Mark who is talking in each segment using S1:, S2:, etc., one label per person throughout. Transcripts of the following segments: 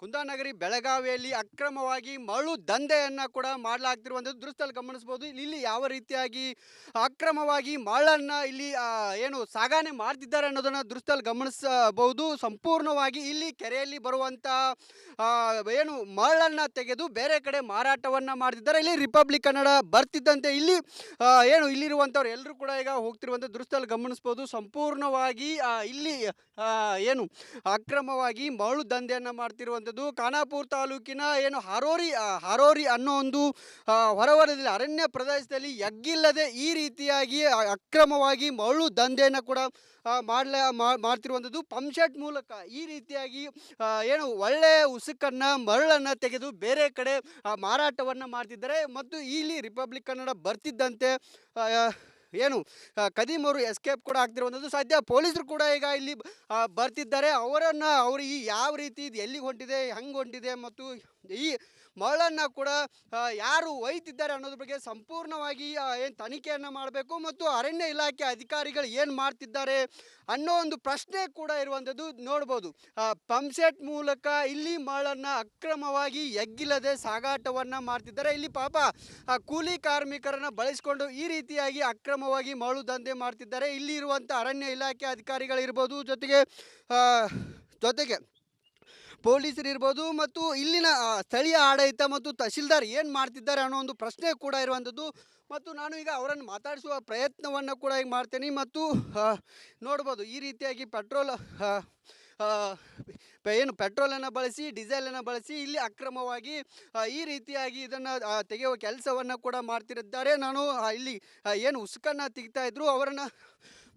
S1: ಕುಂದಾನಗರಿ ಬೆಳಗಾವಿಯಲ್ಲಿ ಅಕ್ರಮವಾಗಿ ಮರಳು ದಂಧೆಯನ್ನು ಕೂಡ ಮಾಡಲಾಗ್ತಿರುವಂಥದ್ದು. ದೃಶ್ಯದಲ್ಲಿ ಗಮನಿಸ್ಬೋದು. ಇಲ್ಲಿ ಯಾವ ರೀತಿಯಾಗಿ ಅಕ್ರಮವಾಗಿ ಮರಳನ್ನು ಇಲ್ಲಿ ಏನು ಸಾಗಣೆ ಮಾಡ್ತಿದ್ದಾರೆ ಅನ್ನೋದನ್ನು ದೃಶ್ಯದಲ್ಲಿ ಗಮನಿಸಬಹುದು. ಸಂಪೂರ್ಣವಾಗಿ ಇಲ್ಲಿ ಕೆರೆಯಲ್ಲಿ ಬರುವಂಥ ಏನು ಮರಳನ್ನು ತೆಗೆದು ಬೇರೆ ಕಡೆ ಮಾರಾಟವನ್ನು ಮಾಡ್ತಿದ್ದಾರೆ. ಇಲ್ಲಿ ರಿಪಬ್ಲಿಕ್ ಕನ್ನಡ ಬರ್ತಿದ್ದಂತೆ ಇಲ್ಲಿ ಏನು ಇಲ್ಲಿರುವಂಥವ್ರು ಎಲ್ಲರೂ ಕೂಡ ಈಗ ಹೋಗ್ತಿರುವಂಥ ದೃಶ್ಯದಲ್ಲಿ ಗಮನಿಸ್ಬೋದು. ಸಂಪೂರ್ಣವಾಗಿ ಇಲ್ಲಿ ಏನು ಅಕ್ರಮವಾಗಿ ಮರಳು ದಂಧೆಯನ್ನು ಮಾಡ್ತಿರುವಂಥದ್ದು ಖಾನಾಪುರ ತಾಲೂಕಿನ ಏನು ಹರೋರಿ ಹರೋರಿ ಅನ್ನೋ ಒಂದು ಹೊರವರದಲ್ಲಿ ಅರಣ್ಯ ಪ್ರದೇಶದಲ್ಲಿ ಎಗ್ಗಿಲ್ಲದೆ ಈ ರೀತಿಯಾಗಿ ಅಕ್ರಮವಾಗಿ ಮರಳು ದಂಧೆಯನ್ನು ಕೂಡ ಮಾಡಲ ಮಾಡ್ತಿರುವಂಥದ್ದು. ಪಂಪ್ಸೆಟ್ ಮೂಲಕ ಈ ರೀತಿಯಾಗಿ ಏನು ಒಳ್ಳೆಯ ಉಸುಕನ್ನು, ಮರಳನ್ನು ತೆಗೆದು ಬೇರೆ ಕಡೆ ಮಾರಾಟವನ್ನು ಮಾಡ್ತಿದ್ದಾರೆ. ಮತ್ತು ಇಲ್ಲಿ ರಿಪಬ್ಲಿಕ್ ಕನ್ನಡ ಬರ್ತಿದ್ದಂತೆ ಏನು ಕದೀಮರು ಎಸ್ಕೇಪ್ ಕೂಡ ಆಗ್ತಿರುವಂಥದ್ದು ಸದ್ಯ ಪೊಲೀಸರು ಕೂಡ ಈಗ ಇಲ್ಲಿ ಬರ್ತಿದ್ದಾರೆ. ಅವರನ್ನು ಅವರು ಈ ಯಾವ ರೀತಿ ಇದು ಎಲ್ಲಿಗೆ ಹೊಂಟಿದೆ, ಹೆಂಗೆ ಹೊಂಟಿದೆ ಮತ್ತು ಈ ಮರಳನ್ನು ಕೂಡ ಯಾರು ಒಯ್ತಿದ್ದಾರೆ ಅನ್ನೋದ್ರ ಬಗ್ಗೆ ಸಂಪೂರ್ಣವಾಗಿ ಏನು ತನಿಖೆಯನ್ನು ಮಾಡಬೇಕು ಮತ್ತು ಅರಣ್ಯ ಇಲಾಖೆ ಅಧಿಕಾರಿಗಳು ಏನು ಮಾಡ್ತಿದ್ದಾರೆ ಅನ್ನೋ ಒಂದು ಪ್ರಶ್ನೆ ಕೂಡ ಇರುವಂಥದ್ದು ನೋಡ್ಬೋದು. ಪಂಪ್ಸೆಟ್ ಮೂಲಕ ಇಲ್ಲಿ ಮರಳನ್ನು ಅಕ್ರಮವಾಗಿ ಎಗ್ಗಿಲ್ಲದೆ ಸಾಗಾಟವನ್ನು ಮಾಡ್ತಿದ್ದಾರೆ. ಇಲ್ಲಿ ಪಾಪ ಕೂಲಿ ಕಾರ್ಮಿಕರನ್ನು ಬಳಸಿಕೊಂಡು ಈ ರೀತಿಯಾಗಿ ಅಕ್ರಮವಾಗಿ ಮರಳು ದಂಧೆ ಮಾಡ್ತಿದ್ದಾರೆ. ಇಲ್ಲಿ ಇರುವಂಥ ಅರಣ್ಯ ಇಲಾಖೆ ಅಧಿಕಾರಿಗಳಿರ್ಬೋದು ಜೊತೆಗೆ ಜೊತೆಗೆ ಪೊಲೀಸರು ಇರ್ಬೋದು ಮತ್ತು ಇಲ್ಲಿನ ಸ್ಥಳೀಯ ಆಡಳಿತ ಮತ್ತು ತಹಶೀಲ್ದಾರ್ ಏನು ಮಾಡ್ತಿದ್ದಾರೆ ಅನ್ನೋ ಒಂದು ಪ್ರಶ್ನೆ ಕೂಡ ಇರುವಂಥದ್ದು. ಮತ್ತು ನಾನು ಈಗ ಅವರನ್ನು ಮಾತಾಡಿಸುವ ಪ್ರಯತ್ನವನ್ನು ಕೂಡ ಈಗ ಮಾಡ್ತೇನೆ. ಮತ್ತು ನೋಡ್ಬೋದು, ಈ ರೀತಿಯಾಗಿ ಪೆಟ್ರೋಲ್ ಏನು ಪೆಟ್ರೋಲನ್ನು ಬಳಸಿ, ಡೀಸೆಲನ್ನು ಬಳಸಿ ಇಲ್ಲಿ ಅಕ್ರಮವಾಗಿ ಈ ರೀತಿಯಾಗಿ ಇದನ್ನು ತೆಗೆಯುವ ಕೆಲಸವನ್ನು ಕೂಡ ಮಾಡ್ತಿರುತ್ತಾರೆ ನಾನು ಇಲ್ಲಿ ಏನು ಉಸುಕನ್ನು ತೆಗಿತಾ ಇದ್ದರು ಅವರನ್ನು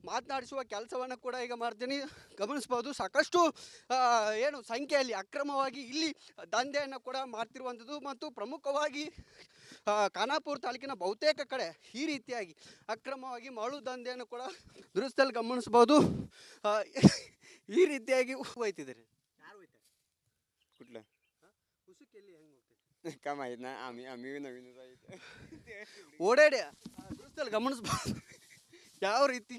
S1: ಮಾತನಾಡಿಸುವ ಕೆಲಸವನ್ನು ಕೂಡ ಈಗ ಮಾಡ್ತೀನಿ ಗಮನಿಸ್ಬೋದು ಸಾಕಷ್ಟು ಆ, ಏನು ಸಂಖ್ಯೆಯಲ್ಲಿ ಅಕ್ರಮವಾಗಿ ಇಲ್ಲಿ ದಂಧೆಯನ್ನು ಕೂಡ ಮಾಡ್ತಿರುವಂಥದ್ದು ಮತ್ತು ಪ್ರಮುಖವಾಗಿ ಆ, ಖಾನಾಪುರ ತಾಲೂಕಿನ ಬಹುತೇಕ ಕಡೆ ಈ ರೀತಿಯಾಗಿ ಅಕ್ರಮವಾಗಿ ಮರಳು ದಂಧೆಯನ್ನು ಕೂಡ ದೃಶ್ಯದಲ್ಲಿ ಗಮನಿಸ್ಬೋದು ಆ, ಈ ರೀತಿಯಾಗಿ ಹೋಯ್ತಿದ್ದಾರೆ ಯಾರು ಹೋಯ್ತಾರೆ
S2: कुठलं
S1: ಉಸುಕೆಲ್ಲಿ ಹೆಂಗೆ ಹೋಗ್ತೈತೆ
S2: काय माहीत नाही आम्ही आम्ही नवीनच आहे इथे.
S1: ಓಡಾಡಿ ಆ ದೃಶ್ಯದಲ್ಲಿ ಗಮನಿಸ್ಬೋದು ಯಾವ ರೀತಿ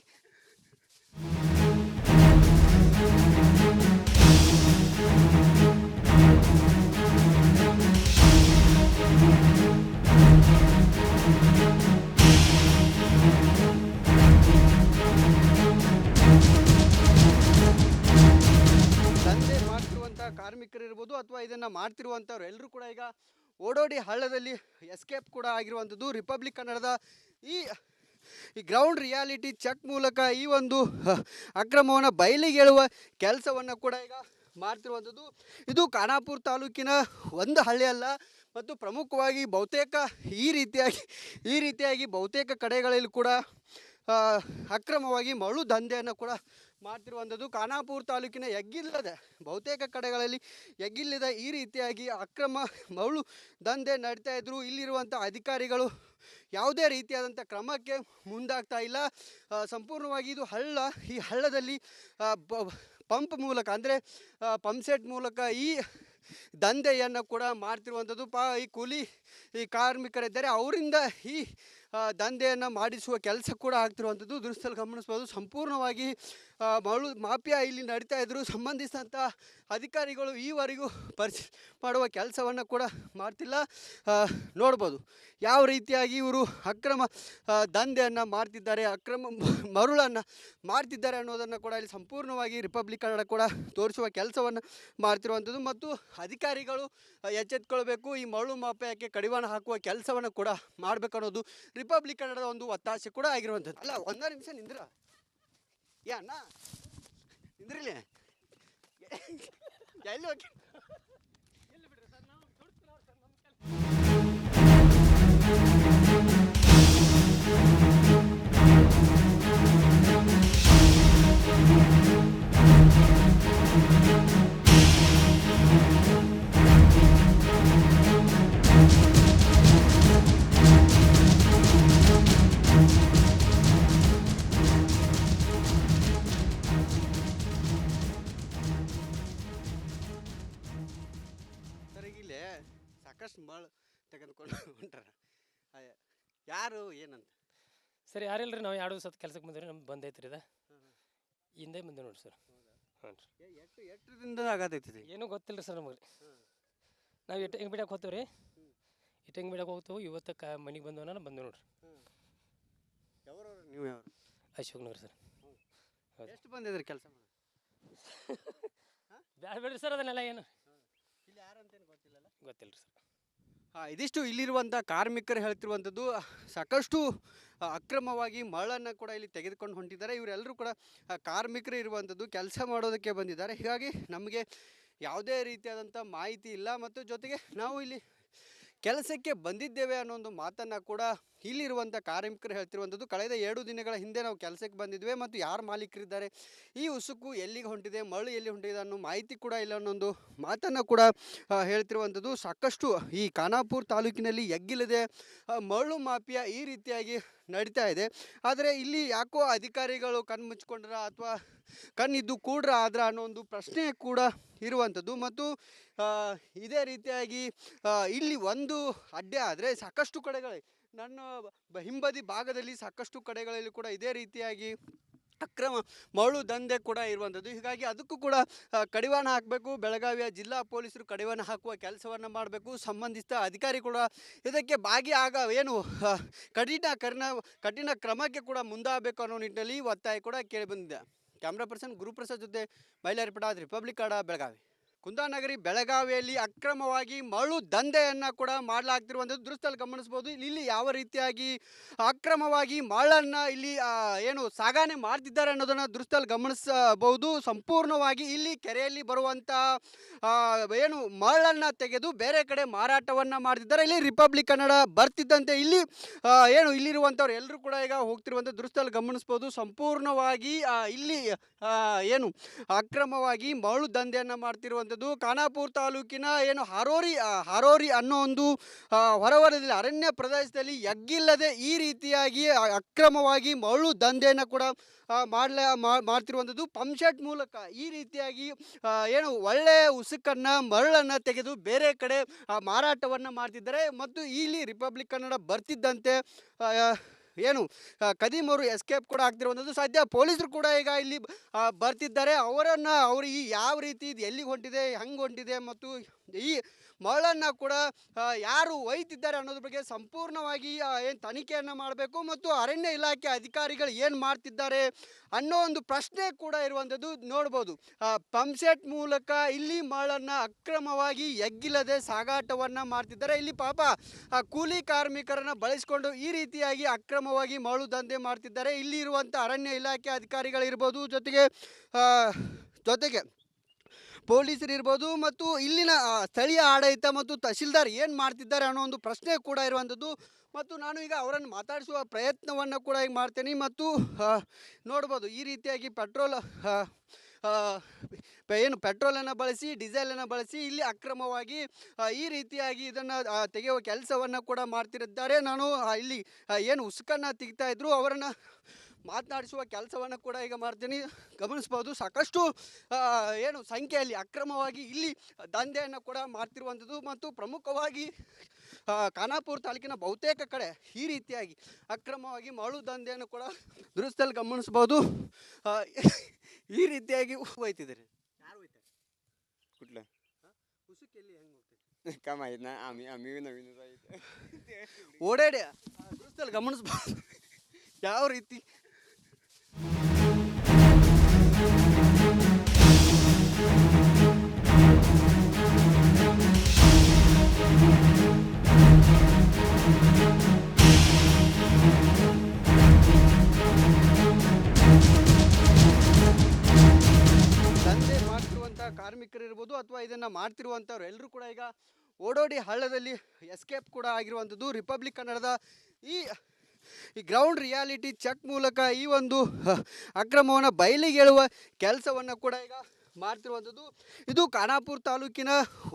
S1: ದಂಧೆ ಮಾಡ್ತಿರುವಂಥ ಕಾರ್ಮಿಕರು ಇರ್ಬೋದು ಅಥವಾ ಇದನ್ನು ಮಾಡ್ತಿರುವಂಥವ್ರು ಎಲ್ಲರೂ ಕೂಡ ಈಗ ಓಡೋಡಿ ಹಳ್ಳದಲ್ಲಿ ಎಸ್ಕೇಪ್ ಕೂಡ ಆಗಿರುವಂಥದ್ದು ರಿಪಬ್ಲಿಕ್ ಕನ್ನಡದ ಈ ಈ ಗ್ರೌಂಡ್ ರಿಯಾಲಿಟಿ ಚೆಕ್ ಮೂಲಕ ಈ ಒಂದು ಅಕ್ರಮವನ್ನು ಬಯಲಿಗೆಳುವ ಕೆಲಸವನ್ನು ಕೂಡ ಈಗ ಮಾಡ್ತಿರುವಂಥದ್ದು. ಇದು ಖಾನಾಪುರ ತಾಲೂಕಿನ ಒಂದು ಹಳ್ಳಿ ಅಲ್ಲ, ಮತ್ತು ಪ್ರಮುಖವಾಗಿ ಬಹುತೇಕ ಈ ರೀತಿಯಾಗಿ ಈ ರೀತಿಯಾಗಿ ಬಹುತೇಕ ಕಡೆಗಳಲ್ಲಿ ಕೂಡ ಅಕ್ರಮವಾಗಿ ಮರಳು ದಂಧೆಯನ್ನು ಕೂಡ ಮಾಡ್ತಿರುವಂಥದ್ದು ಖಾನಾಪುರ ತಾಲೂಕಿನ ಎಗ್ಗಿಲ್ಲದೆ, ಬಹುತೇಕ ಕಡೆಗಳಲ್ಲಿ ಎಗ್ಗಿಲ್ಲದ ಈ ರೀತಿಯಾಗಿ ಅಕ್ರಮ ಮರಳು ದಂಧೆ ನಡೀತಾ ಇದ್ದರು ಇಲ್ಲಿರುವಂಥ ಅಧಿಕಾರಿಗಳು ಯಾವುದೇ ರೀತಿಯಾದಂಥ ಕ್ರಮಕ್ಕೆ ಮುಂದಾಗ್ತಾ ಇಲ್ಲ. ಸಂಪೂರ್ಣವಾಗಿ ಇದು ಹಳ್ಳ. ಈ ಹಳ್ಳದಲ್ಲಿ ಪಂಪ್ ಮೂಲಕ ಅಂದರೆ ಪಂಪ್ಸೆಟ್ ಮೂಲಕ ಈ ದಂಧೆಯನ್ನು ಕೂಡ ಮಾಡ್ತಿರುವಂಥದ್ದು. ಪಾ, ಈ ಕೂಲಿ, ಈ ಕಾರ್ಮಿಕರಿದ್ದಾರೆ. ಅವರಿಂದ ಈ ದಂಧೆಯನ್ನು ಮಾಡಿಸುವ ಕೆಲಸ ಕೂಡ ಆಗ್ತಿರುವಂಥದ್ದು. ದೃಶ್ಯದಲ್ಲಿ ಗಮನಿಸ್ಬೋದು. ಸಂಪೂರ್ಣವಾಗಿ ಮಳು ಮಾಫಿಯಾ ಇಲ್ಲಿ ನಡೀತಾ ಇದ್ದರು ಸಂಬಂಧಿಸಿದಂಥ ಅಧಿಕಾರಿಗಳು ಈವರೆಗೂ ಪರಿಶೀಲನೆ ಮಾಡುವ ಕೆಲಸವನ್ನು ಕೂಡ ಮಾಡ್ತಿಲ್ಲ. ನೋಡ್ಬೋದು. ಯಾವ ರೀತಿಯಾಗಿ ಇವರು ಅಕ್ರಮ ದಂಧೆಯನ್ನು ಮಾಡ್ತಿದ್ದಾರೆ, ಅಕ್ರಮ ಮರುಳನ್ನು ಮಾಡ್ತಿದ್ದಾರೆ ಅನ್ನೋದನ್ನು ಕೂಡ ಇಲ್ಲಿ ಸಂಪೂರ್ಣವಾಗಿ ರಿಪಬ್ಲಿಕ್ ಕನ್ನಡ ಕೂಡ ತೋರಿಸುವ ಕೆಲಸವನ್ನು ಮಾಡ್ತಿರುವಂಥದ್ದು. ಮತ್ತು ಅಧಿಕಾರಿಗಳು ಎಚ್ಚೆತ್ಕೊಳ್ಬೇಕು. ಈ ಮರಳು ಮಾಫಿಯಾಕ್ಕೆ ಕಡಿವಾಣ ಹಾಕುವ ಕೆಲಸವನ್ನು ಕೂಡ ಮಾಡ್ಬೇಕು ಅನ್ನೋದು ರಿಪಬ್ಲಿಕ್ ಕನ್ನಡದ ಒಂದು ಒತ್ತಾಸೆ ಕೂಡ ಆಗಿರುವಂಥದ್ದು. ಅಲ್ಲ, ಒಂದೇ ನಿಮಿಷ ನಿಂದ್ರ. ಯಾ ಅಣ್ಣ. ನಿಂದ್ರಿಲಿ. ಎಲ್ಲಿ ಹೋಗಿ? ಸರ್
S3: ಸರ್ ರೀ ನಾವು ಎರಡು ಸತ್ ಕೆಲ್ಸಕ್ಕೆ ಬಂದಿರಿ ನಮ್ಗೆ ರೀ ಇದು. ಹಿಂದೆ ಬಂದೆ ನೋಡಿ ಸರ್. ಹ್ಞೂ ರೀ.
S1: ಎಷ್ಟು ಎಷ್ಟರಿಂದ ಆಗತೈತಿ
S3: ಏನೂ ಗೊತ್ತಿಲ್ಲ ರೀ ಸರ್ ನಮಗೆ. ನಾವು ಇಟ್ಟು ಹಿಂಗೆ ಬಿಡಕ್ಕೆ ಹೋಗ್ತೀವಿ ರೀ ಇಟ್ಟು ಹೆಂಗೆ ಬಿಡಕ್ಕೆ ಹೋಗ್ತೇವೆ ಇವತ್ತು ಕ ಮನೆಗೆ ಬಂದವ ನಾನು ಬಂದು ನೋಡ್ರಿ.
S1: ನೀವು ಯಾರು
S3: ಅಶೋಕ್ ನಗರ್ ಸರ್.
S1: ಎಷ್ಟು ಬಂದಿದ್ರಿ ಕೆಲಸ
S3: ಬ್ಯಾಡ ಬೇಡ್ರಿ ಸರ್ ಅದನ್ನೆಲ್ಲ ಏನು?
S1: ಇಲ್ಲಿ ಯಾರಂತೇನು ಗೊತ್ತಿಲ್ಲಲ್ಲ?
S3: ಗೊತ್ತಿಲ್ಲ ರೀ ಸರ್.
S1: ಇದಿಷ್ಟು ಇಲ್ಲಿರುವಂಥ ಕಾರ್ಮಿಕರು ಹೇಳ್ತಿರುವಂಥದ್ದು, ಸಾಕಷ್ಟು ಅಕ್ರಮವಾಗಿ ಮರಳನ್ನು ಕೂಡ ಇಲ್ಲಿ ತೆಗೆದುಕೊಂಡು ಹೊಂಟಿದ್ದಾರೆ. ಇವರೆಲ್ಲರೂ ಕೂಡ ಕಾರ್ಮಿಕರು ಇರುವಂಥದ್ದು ಕೆಲಸ ಮಾಡೋದಕ್ಕೆ ಬಂದಿದ್ದಾರೆ. ಹೀಗಾಗಿ ನಮಗೆ ಯಾವುದೇ ರೀತಿಯಾದಂಥ ಮಾಹಿತಿ ಇಲ್ಲ. ಮತ್ತು ಜೊತೆಗೆ ನಾವು ಇಲ್ಲಿ ಕೆಲಸಕ್ಕೆ ಬಂದಿದ್ದೇವೆ ಅನ್ನೋ ಒಂದು ಮಾತನ್ನು ಕೂಡ ಇಲ್ಲಿರುವಂಥ ಕಾರ್ಮಿಕರು ಹೇಳ್ತಿರುವಂಥದ್ದು, ಕಳೆದ ಎರಡು ದಿನಗಳ ಹಿಂದೆ ನಾವು ಕೆಲಸಕ್ಕೆ ಬಂದಿದ್ವಿ ಮತ್ತು ಯಾರು ಮಾಲೀಕರಿದ್ದಾರೆ? ಈ ಉಸುಕು ಎಲ್ಲಿಗೆ ಹೊಂಟಿದೆ, ಮರಳು ಎಲ್ಲಿ ಹೊಂಟಿದೆ ಅನ್ನೋ ಮಾಹಿತಿ ಕೂಡ ಇಲ್ಲ ಅನ್ನೊಂದು ಮಾತನ್ನು ಕೂಡ ಹೇಳ್ತಿರುವಂಥದ್ದು. ಸಾಕಷ್ಟು ಈ ಖಾನಾಪುರ ತಾಲೂಕಿನಲ್ಲಿ ಎಗ್ಗಿಲ್ಲದೆ ಮರಳು ಮಾಫಿಯಾ ಈ ರೀತಿಯಾಗಿ ನಡೀತಾ ಇದೆ. ಆದರೆ ಇಲ್ಲಿ ಯಾಕೋ ಅಧಿಕಾರಿಗಳು ಕಣ್ಣು ಮುಚ್ಕೊಂಡ್ರ ಕಣ್ಣಿದ್ದು ಕೂಡ್ರ ಆದ್ರ ಅನ್ನೋ ಒಂದು ಪ್ರಶ್ನೆ ಕೂಡ ಇರುವಂಥದ್ದು. ಮತ್ತು ಇದೇ ರೀತಿಯಾಗಿ ಇಲ್ಲಿ ಒಂದು ಅಡ್ಡೆ ಆದರೆ ಸಾಕಷ್ಟು ಕಡೆಗಳು, ನನ್ನ ಹಿಂಬದಿ ಭಾಗದಲ್ಲಿ ಸಾಕಷ್ಟು ಕಡೆಗಳಲ್ಲಿ ಕೂಡ ಇದೇ ರೀತಿಯಾಗಿ ಅಕ್ರಮ ಮರಳು ದಂಧೆ ಕೂಡ ಇರುವಂಥದ್ದು. ಹೀಗಾಗಿ ಅದಕ್ಕೂ ಕೂಡ ಕಡಿವಾಣ ಹಾಕಬೇಕು. ಬೆಳಗಾವಿಯ ಜಿಲ್ಲಾ ಪೊಲೀಸರು ಕಡಿವಾಣ ಹಾಕುವ ಕೆಲಸವನ್ನು ಮಾಡಬೇಕು. ಸಂಬಂಧಿಸಿದ ಅಧಿಕಾರಿ ಕೂಡ ಇದಕ್ಕೆ ಭಾಗಿಯಾಗ ಏನು ಕಠಿಣ ಕರ್ನ, ಕಠಿಣ ಕ್ರಮಕ್ಕೆ ಕೂಡ ಮುಂದಾಗಬೇಕು ಅನ್ನೋ ನಿಟ್ಟಿನಲ್ಲಿ ಒತ್ತಾಯ ಕೂಡ ಕೇಳಿ ಬಂದಿದೆ. ಕ್ಯಾಮ್ರಾ ಪರ್ಸನ್ ಗುರುಪ್ರಸಾದ್ ಜೊತೆ ಮೈಲಾರಿಪಡ ರಿಪಬ್ಲಿಕ್ ಆಡ ಬೆಳಗಾವಿ. ಕುಂದಾನಗರಿ ಬೆಳಗಾವಿಯಲ್ಲಿ ಅಕ್ರಮವಾಗಿ ಮರಳು ದಂಧೆಯನ್ನು ಕೂಡ ಮಾಡಲಾಗ್ತಿರುವಂಥದ್ದು. ದೃಶ್ಯದಲ್ಲಿ ಗಮನಿಸ್ಬೋದು. ಇಲ್ಲಿ ಯಾವ ರೀತಿಯಾಗಿ ಅಕ್ರಮವಾಗಿ ಮರಳನ್ನು ಇಲ್ಲಿ ಏನು ಸಾಗಾಣೆ ಮಾಡ್ತಿದ್ದಾರೆ ಅನ್ನೋದನ್ನು ದೃಶ್ಯದಲ್ಲಿ ಗಮನಿಸಬಹುದು. ಸಂಪೂರ್ಣವಾಗಿ ಇಲ್ಲಿ ಕೆರೆಯಲ್ಲಿ ಬರುವಂಥ ಏನು ಮರಳನ್ನು ತೆಗೆದು ಬೇರೆ ಕಡೆ ಮಾರಾಟವನ್ನು ಮಾಡ್ತಿದ್ದಾರೆ. ಇಲ್ಲಿ ರಿಪಬ್ಲಿಕ್ ಕನ್ನಡ ಬರ್ತಿದ್ದಂತೆ ಇಲ್ಲಿ ಏನು ಇಲ್ಲಿರುವಂಥವ್ರು ಎಲ್ಲರೂ ಕೂಡ ಈಗ ಹೋಗ್ತಿರುವಂಥ ದೃಶ್ಯದಲ್ಲಿ ಗಮನಿಸ್ಬೋದು. ಸಂಪೂರ್ಣವಾಗಿ ಇಲ್ಲಿ ಏನು ಅಕ್ರಮವಾಗಿ ಮರಳು ದಂಧೆಯನ್ನು ಮಾಡ್ತಿರುವಂಥದ್ದು ಖಾನಾಪುರ ತಾಲೂಕಿನ ಏನು ಹರೋರಿ ಹರೋರಿ ಅನ್ನೋ ಒಂದು ಹೊರವರದಲ್ಲಿ ಅರಣ್ಯ ಪ್ರದೇಶದಲ್ಲಿ ಎಗ್ಗಿಲ್ಲದೆ ಈ ರೀತಿಯಾಗಿ ಅಕ್ರಮವಾಗಿ ಮರಳು ದಂಧೆಯನ್ನು ಕೂಡ ಮಾಡಲ ಮಾಡ್ತಿರುವಂಥದ್ದು. ಪಂಪ್ಸೆಟ್ ಮೂಲಕ ಈ ರೀತಿಯಾಗಿ ಏನು ಒಳ್ಳೆಯ ಉಸುಕನ್ನು, ಮರಳನ್ನು ತೆಗೆದು ಬೇರೆ ಕಡೆ ಮಾರಾಟವನ್ನು ಮಾಡ್ತಿದ್ದಾರೆ. ಮತ್ತು ಇಲ್ಲಿ ರಿಪಬ್ಲಿಕ್ ಕನ್ನಡ ಬರ್ತಿದ್ದಂತೆ ಏನು ಕದೀಮರು ಎಸ್ಕೇಪ್ ಕೂಡ ಆಗ್ತಿರುವಂಥದ್ದು ಸದ್ಯ ಪೊಲೀಸರು ಕೂಡ ಈಗ ಇಲ್ಲಿ ಬರ್ತಿದ್ದಾರೆ. ಅವರನ್ನು ಅವರು ಈ ಯಾವ ರೀತಿ ಇದು ಎಲ್ಲಿಗೆ ಹೊಂಟಿದೆ, ಹೆಂಗೆ ಹೊಂಟಿದೆ ಮತ್ತು ಈ ಮರಳನ್ನು ಕೂಡ ಯಾರು ಒಯ್ತಿದ್ದಾರೆ ಅನ್ನೋದ್ರ ಬಗ್ಗೆ ಸಂಪೂರ್ಣವಾಗಿ ಏನು ತನಿಖೆಯನ್ನು ಮಾಡಬೇಕು ಮತ್ತು ಅರಣ್ಯ ಇಲಾಖೆ ಅಧಿಕಾರಿಗಳು ಏನು ಮಾಡ್ತಿದ್ದಾರೆ ಅನ್ನೋ ಒಂದು ಪ್ರಶ್ನೆ ಕೂಡ ಇರುವಂಥದ್ದು ನೋಡ್ಬೋದು. ಪಂಪ್ಸೆಟ್ ಮೂಲಕ ಇಲ್ಲಿ ಮರಳನ್ನು ಅಕ್ರಮವಾಗಿ ಎಗ್ಗಿಲ್ಲದೆ ಸಾಗಾಟವನ್ನು ಮಾಡ್ತಿದ್ದಾರೆ. ಇಲ್ಲಿ ಪಾಪ ಕೂಲಿ ಕಾರ್ಮಿಕರನ್ನು ಬಳಸಿಕೊಂಡು ಈ ರೀತಿಯಾಗಿ ಅಕ್ರಮವಾಗಿ ಮರಳು ದಂಧೆ ಮಾಡ್ತಿದ್ದಾರೆ. ಇಲ್ಲಿ ಇರುವಂಥ ಅರಣ್ಯ ಇಲಾಖೆ ಅಧಿಕಾರಿಗಳಿರ್ಬೋದು ಜೊತೆಗೆ ಜೊತೆಗೆ ಪೊಲೀಸರು ಇರ್ಬೋದು ಮತ್ತು ಇಲ್ಲಿನ ಸ್ಥಳೀಯ ಆಡಳಿತ ಮತ್ತು ತಹಶೀಲ್ದಾರ್ ಏನು ಮಾಡ್ತಿದ್ದಾರೆ ಅನ್ನೋ ಒಂದು ಪ್ರಶ್ನೆ ಕೂಡ ಇರುವಂಥದ್ದು. ಮತ್ತು ನಾನು ಈಗ ಅವರನ್ನು ಮಾತಾಡಿಸುವ ಪ್ರಯತ್ನವನ್ನು ಕೂಡ ಈಗ ಮಾಡ್ತೇನೆ. ಮತ್ತು ನೋಡ್ಬೋದು, ಈ ರೀತಿಯಾಗಿ ಪೆಟ್ರೋಲ್ ಏನು ಪೆಟ್ರೋಲನ್ನು ಬಳಸಿ, ಡೀಸೆಲನ್ನು ಬಳಸಿ ಇಲ್ಲಿ ಅಕ್ರಮವಾಗಿ ಈ ರೀತಿಯಾಗಿ ಇದನ್ನು ತೆಗೆಯುವ ಕೆಲಸವನ್ನು ಕೂಡ ಮಾಡ್ತಿರುತ್ತಾರೆ ನಾನು ಇಲ್ಲಿ ಏನು ಉಸುಕನ್ನು ತೆಗಿತಾ ಇದ್ದರು ಅವರನ್ನು ಮಾತನಾಡಿಸುವ ಕೆಲಸವನ್ನು ಕೂಡ ಈಗ ಮಾಡ್ತೀನಿ ಗಮನಿಸ್ಬೋದು ಸಾಕಷ್ಟು ಆ, ಏನು ಸಂಖ್ಯೆಯಲ್ಲಿ ಅಕ್ರಮವಾಗಿ ಇಲ್ಲಿ ದಂಧೆಯನ್ನು ಕೂಡ ಮಾಡ್ತಿರುವಂಥದ್ದು ಮತ್ತು ಪ್ರಮುಖವಾಗಿ ಆ, ಖಾನಾಪುರ ತಾಲೂಕಿನ ಬಹುತೇಕ ಕಡೆ ಈ ರೀತಿಯಾಗಿ ಅಕ್ರಮವಾಗಿ ಮರಳು ದಂಧೆಯನ್ನು ಕೂಡ ದೃಶ್ಯದಲ್ಲಿ ಗಮನಿಸ್ಬೋದು ಆ, ಈ ರೀತಿಯಾಗಿ ಹೋಯ್ತಿದ್ದಾರೆ ಯಾರು ಹೋಯ್ತಾರೆ
S2: कुठलं
S1: ಉಸುಕೆಲ್ಲಿ ಹೆಂಗೆ ಹೋಗ್ತೈತೆ
S2: काय माहीत नाही आम्ही आम्ही नवीनच आहे इथे.
S1: ಓಡಾಡಿ ಆ ದೃಶ್ಯದಲ್ಲಿ ಗಮನಿಸ್ಬೋದು ಯಾವ ರೀತಿ ದಂಧೆ ಮಾಡ್ತಿರುವಂಥ ಕಾರ್ಮಿಕರು ಇರ್ಬೋದು ಅಥವಾ ಇದನ್ನು ಮಾಡ್ತಿರುವಂಥವ್ರು ಎಲ್ಲರೂ ಕೂಡ ಈಗ ಓಡೋಡಿ ಹಳ್ಳದಲ್ಲಿ ಎಸ್ಕೇಪ್ ಕೂಡ ಆಗಿರುವಂಥದ್ದು ರಿಪಬ್ಲಿಕ್ ಕನ್ನಡದ ಈ ಈ ಗ್ರೌಂಡ್ ರಿಯಾಲಿಟಿ ಚೆಕ್ ಮೂಲಕ ಈ ಒಂದು ಅಕ್ರಮವನ್ನು ಬಯಲಿಗೆಳುವ ಕೆಲಸವನ್ನು ಕೂಡ ಈಗ ಮಾಡ್ತಿರುವಂಥದ್ದು. ಇದು ಖಾನಾಪುರ ತಾಲೂಕಿನ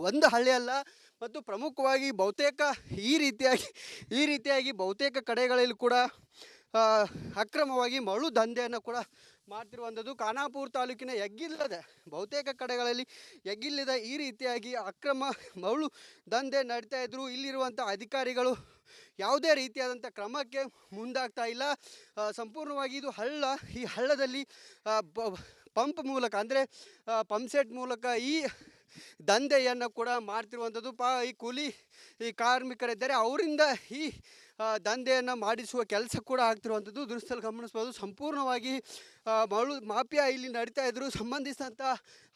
S1: ಒಂದು ಹಳ್ಳಿ ಅಲ್ಲ, ಮತ್ತು ಪ್ರಮುಖವಾಗಿ ಬಹುತೇಕ ಈ ರೀತಿಯಾಗಿ ಈ ರೀತಿಯಾಗಿ ಬಹುತೇಕ ಕಡೆಗಳಲ್ಲಿ ಕೂಡ ಅಕ್ರಮವಾಗಿ ಮರಳು ದಂಧೆಯನ್ನು ಕೂಡ ಮಾಡ್ತಿರುವಂಥದ್ದು ಖಾನಾಪುರ ತಾಲೂಕಿನ ಎಗ್ಗಿಲ್ಲದ ಬಹುತೇಕ ಕಡೆಗಳಲ್ಲಿ ಎಗ್ಗಿಲ್ಲದ ಈ ರೀತಿಯಾಗಿ ಅಕ್ರಮ ಮರಳು ದಂಧೆ ನಡೀತಾ ಇದ್ರು ಇಲ್ಲಿರುವಂಥ ಅಧಿಕಾರಿಗಳು ಯಾವುದೇ ರೀತಿಯಾದಂಥ ಕ್ರಮಕ್ಕೆ ಮುಂದಾಗ್ತಾ ಇಲ್ಲ. ಸಂಪೂರ್ಣವಾಗಿ ಇದು ಹಳ್ಳ. ಈ ಹಳ್ಳದಲ್ಲಿ ಪಂಪ್ ಮೂಲಕ ಅಂದರೆ ಪಂಪ್ಸೆಟ್ ಮೂಲಕ ಈ ದಂಧೆಯನ್ನು ಕೂಡ ಮಾಡ್ತಿರುವಂಥದ್ದು. ಪಾ, ಈ ಕೂಲಿ, ಈ ಕಾರ್ಮಿಕರಿದ್ದಾರೆ. ಅವರಿಂದ ಈ ದಂಧೆಯನ್ನು ಮಾಡಿಸುವ ಕೆಲಸ ಕೂಡ ಆಗ್ತಿರುವಂಥದ್ದು. ದೃಶ್ಯದಲ್ಲಿ ಗಮನಿಸ್ಬೋದು. ಸಂಪೂರ್ಣವಾಗಿ ಮಳು ಮಾಫಿಯಾ ಇಲ್ಲಿ ನಡೀತಾ ಇದ್ದರು ಸಂಬಂಧಿಸಿದಂಥ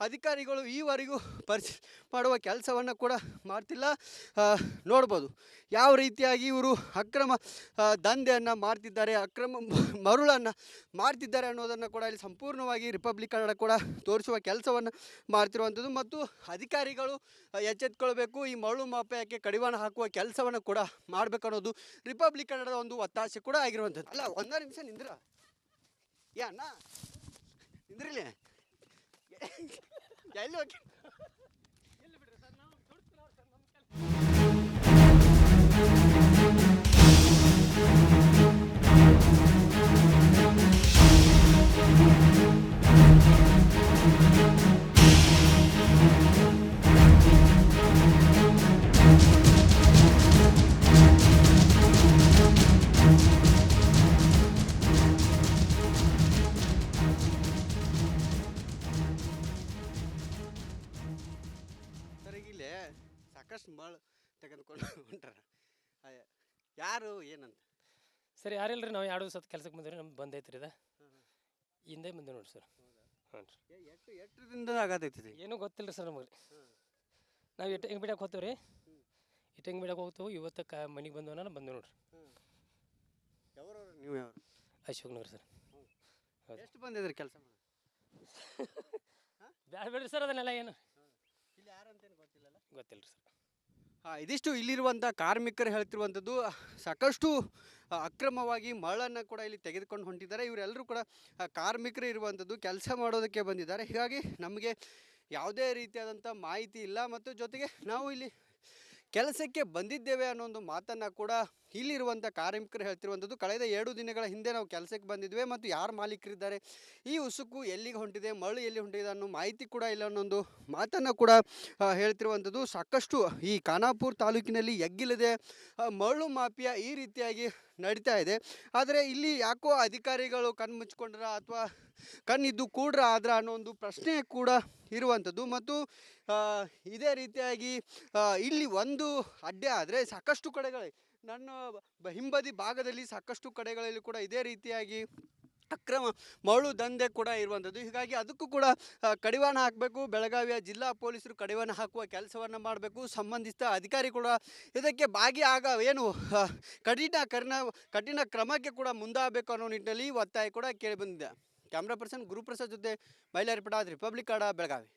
S1: ಅಧಿಕಾರಿಗಳು ಈವರೆಗೂ ಪರಿಶೀಲನೆ ಮಾಡುವ ಕೆಲಸವನ್ನು ಕೂಡ ಮಾಡ್ತಿಲ್ಲ. ನೋಡ್ಬೋದು. ಯಾವ ರೀತಿಯಾಗಿ ಇವರು ಅಕ್ರಮ ದಂಧೆಯನ್ನು ಮಾಡ್ತಿದ್ದಾರೆ, ಅಕ್ರಮ ಮರುಳನ್ನು ಮಾಡ್ತಿದ್ದಾರೆ ಅನ್ನೋದನ್ನು ಕೂಡ ಇಲ್ಲಿ ಸಂಪೂರ್ಣವಾಗಿ ರಿಪಬ್ಲಿಕ್ ಕನ್ನಡ ಕೂಡ ತೋರಿಸುವ ಕೆಲಸವನ್ನು ಮಾಡ್ತಿರುವಂಥದ್ದು. ಮತ್ತು ಅಧಿಕಾರಿಗಳು ಎಚ್ಚೆತ್ಕೊಳ್ಬೇಕು, ಈ ಮರಳು ಮಾಫಿಯಾಕ್ಕೆ ಕಡಿವಾಣ ಹಾಕುವ ಕೆಲಸವನ್ನು ಕೂಡ ಮಾಡಬೇಕು ಅನ್ನೋದು ರಿಪಬ್ಲಿಕ್ ಕನ್ನಡದ ಒಂದು ಒತ್ತಾಸೆ ಕೂಡ ಆಗಿರುವಂಥದ್ದು. ಅಲ್ಲ, ಒಂದೇ ನಿಮಿಷ ನಿಂದ್ರ. ಯಾ ಅಣ್ಣ. ನಿಂದ್ರಿಲಿ. ಎಲ್ಲಿ ಹೋಗಿ? ಸರ್
S3: ಸರ್ ಯಾರಿಲ್ಲ ರೀ ನಾವು ಎರಡು ಸತ್ ಕೆಲ್ಸಕ್ಕೆ ಬಂದಿರಿ ನಮ್ಗೆ ಬಂದೈತೆ ರೀ ಇದು. ಹಿಂದೆ ಬಂದೆ ನೋಡಿ ಸರ್. ಹ್ಞೂ ರೀ
S1: ಆಗತೈತಿ?
S3: ಏನೂ ಗೊತ್ತಿಲ್ಲ ರೀ ಸರ್ ನಮಗೆ. ನಾವು ಇಟ್ಟು ಹಿಂಗೆ ಬಿಡಕ್ಕೆ ಹೋಗ್ತೀವಿ ರೀ ಇಟ್ಟು ಹೆಂಗೆ ಬಿಡಕ್ಕೆ ಹೋಗ್ತೇವೆ ಇವತ್ತು ಕ ಮನೆಗೆ ಬಂದವನ ಬಂದೆ ನೋಡ್ರಿ.
S1: ನೀವು ಯಾವ
S3: ಅಶೋಕ್ ನಗರ್ ಸರ್.
S1: ಎಷ್ಟು ಬಂದಿದ್ರಿ ಕೆಲಸ
S3: ಬ್ಯಾಡ ಬಿಡ್ರಿ ಸರ್ ಅದನ್ನೆಲ್ಲ ಏನು?
S1: ಇಲ್ಲಿ ಯಾರಂತೇನು ಗೊತ್ತಿಲ್ಲಲ್ಲ?
S3: ಗೊತ್ತಿಲ್ಲ ರೀ ಸರ್.
S1: ಹಾಂ ಇದಿಷ್ಟು ಇಲ್ಲಿರುವಂಥ ಕಾರ್ಮಿಕರು ಹೇಳ್ತಿರುವಂಥದ್ದು ಸಾಕಷ್ಟು ಅಕ್ರಮವಾಗಿ ಮರಳನ್ನು ಕೂಡ ಇಲ್ಲಿ ತೆಗೆದುಕೊಂಡು ಹೊಂಟಿದ್ದಾರೆ. ಇವರೆಲ್ಲರೂ ಕೂಡ ಕಾರ್ಮಿಕರು ಇರುವಂಥದ್ದು ಕೆಲಸ ಮಾಡೋದಕ್ಕೆ ಬಂದಿದ್ದಾರೆ. ಹೀಗಾಗಿ ನಮಗೆ ಯಾವುದೇ ರೀತಿಯಾದಂಥ ಮಾಹಿತಿ ಇಲ್ಲ. ಮತ್ತು ಜೊತೆಗೆ ನಾವು ಇಲ್ಲಿ ಕೆಲಸಕ್ಕೆ ಬಂದಿದ್ದೇವೆ ಅನ್ನೋ ಒಂದು ಮಾತನ್ನು ಕೂಡ ಇಲ್ಲಿರುವಂಥ ಕಾರ್ಮಿಕರು ಹೇಳ್ತಿರುವಂಥದ್ದು, ಕಳೆದ ಎರಡು ದಿನಗಳ ಹಿಂದೆ ನಾವು ಕೆಲಸಕ್ಕೆ ಬಂದಿದ್ವಿ ಮತ್ತು ಯಾರು ಮಾಲೀಕರಿದ್ದಾರೆ? ಈ ಉಸುಕು ಎಲ್ಲಿಗೆ ಹೊಂಟಿದೆ, ಮರಳು ಎಲ್ಲಿ ಹೊಂಟಿದೆ ಅನ್ನೋ ಮಾಹಿತಿ ಕೂಡ ಇಲ್ಲ ಅನ್ನೊಂದು ಮಾತನ್ನು ಕೂಡ ಹೇಳ್ತಿರುವಂಥದ್ದು. ಸಾಕಷ್ಟು ಈ ಖಾನಾಪುರ ತಾಲೂಕಿನಲ್ಲಿ ಎಗ್ಗಿಲ್ಲದೆ ಮರಳು ಮಾಫಿಯಾ ಈ ರೀತಿಯಾಗಿ ನಡೀತಾ ಇದೆ. ಆದರೆ ಇಲ್ಲಿ ಯಾಕೋ ಅಧಿಕಾರಿಗಳು ಕಣ್ಣು ಮುಚ್ಕೊಂಡ್ರ ಅಥವಾ ಕಣ್ಣಿದ್ದು ಕೂಡ್ರ ಆದ್ರ ಅನ್ನೋ ಒಂದು ಪ್ರಶ್ನೆ ಕೂಡ ಇರುವಂಥದ್ದು. ಮತ್ತು ಇದೇ ರೀತಿಯಾಗಿ ಇಲ್ಲಿ ಒಂದು ಅಡ್ಡೆ ಆದರೆ ಸಾಕಷ್ಟು ಕಡೆಗಳು, ನನ್ನ ಹಿಂಬದಿ ಭಾಗದಲ್ಲಿ ಸಾಕಷ್ಟು ಕಡೆಗಳಲ್ಲಿ ಕೂಡ ಇದೇ ರೀತಿಯಾಗಿ ಅಕ್ರಮ ಮರಳು ದಂಧೆ ಕೂಡ ಇರುವಂಥದ್ದು. ಹೀಗಾಗಿ ಅದಕ್ಕೂ ಕೂಡ ಕಡಿವಾಣ ಹಾಕಬೇಕು. ಬೆಳಗಾವಿಯ ಜಿಲ್ಲಾ ಪೊಲೀಸರು ಕಡಿವಾಣ ಹಾಕುವ ಕೆಲಸವನ್ನು ಮಾಡಬೇಕು. ಸಂಬಂಧಿಸಿದ ಅಧಿಕಾರಿ ಕೂಡ ಇದಕ್ಕೆ ಭಾಗಿಯಾಗ ಏನು ಕಠಿಣ ಕರ್ನ, ಕಠಿಣ ಕ್ರಮಕ್ಕೆ ಕೂಡ ಮುಂದಾಗಬೇಕು ಅನ್ನೋ ನಿಟ್ಟಿನಲ್ಲಿ ಒತ್ತಾಯ ಕೂಡ ಕೇಳಿ ಬಂದಿದೆ. ಕ್ಯಾಮ್ರಾ ಪರ್ಸನ್ ಗುರುಪ್ರಸಾದ್ ಜೊತೆ ಮೈಲಾರಿಪಡ ರಿಪಬ್ಲಿಕ್ ಆಡ ಬೆಳಗಾವಿ.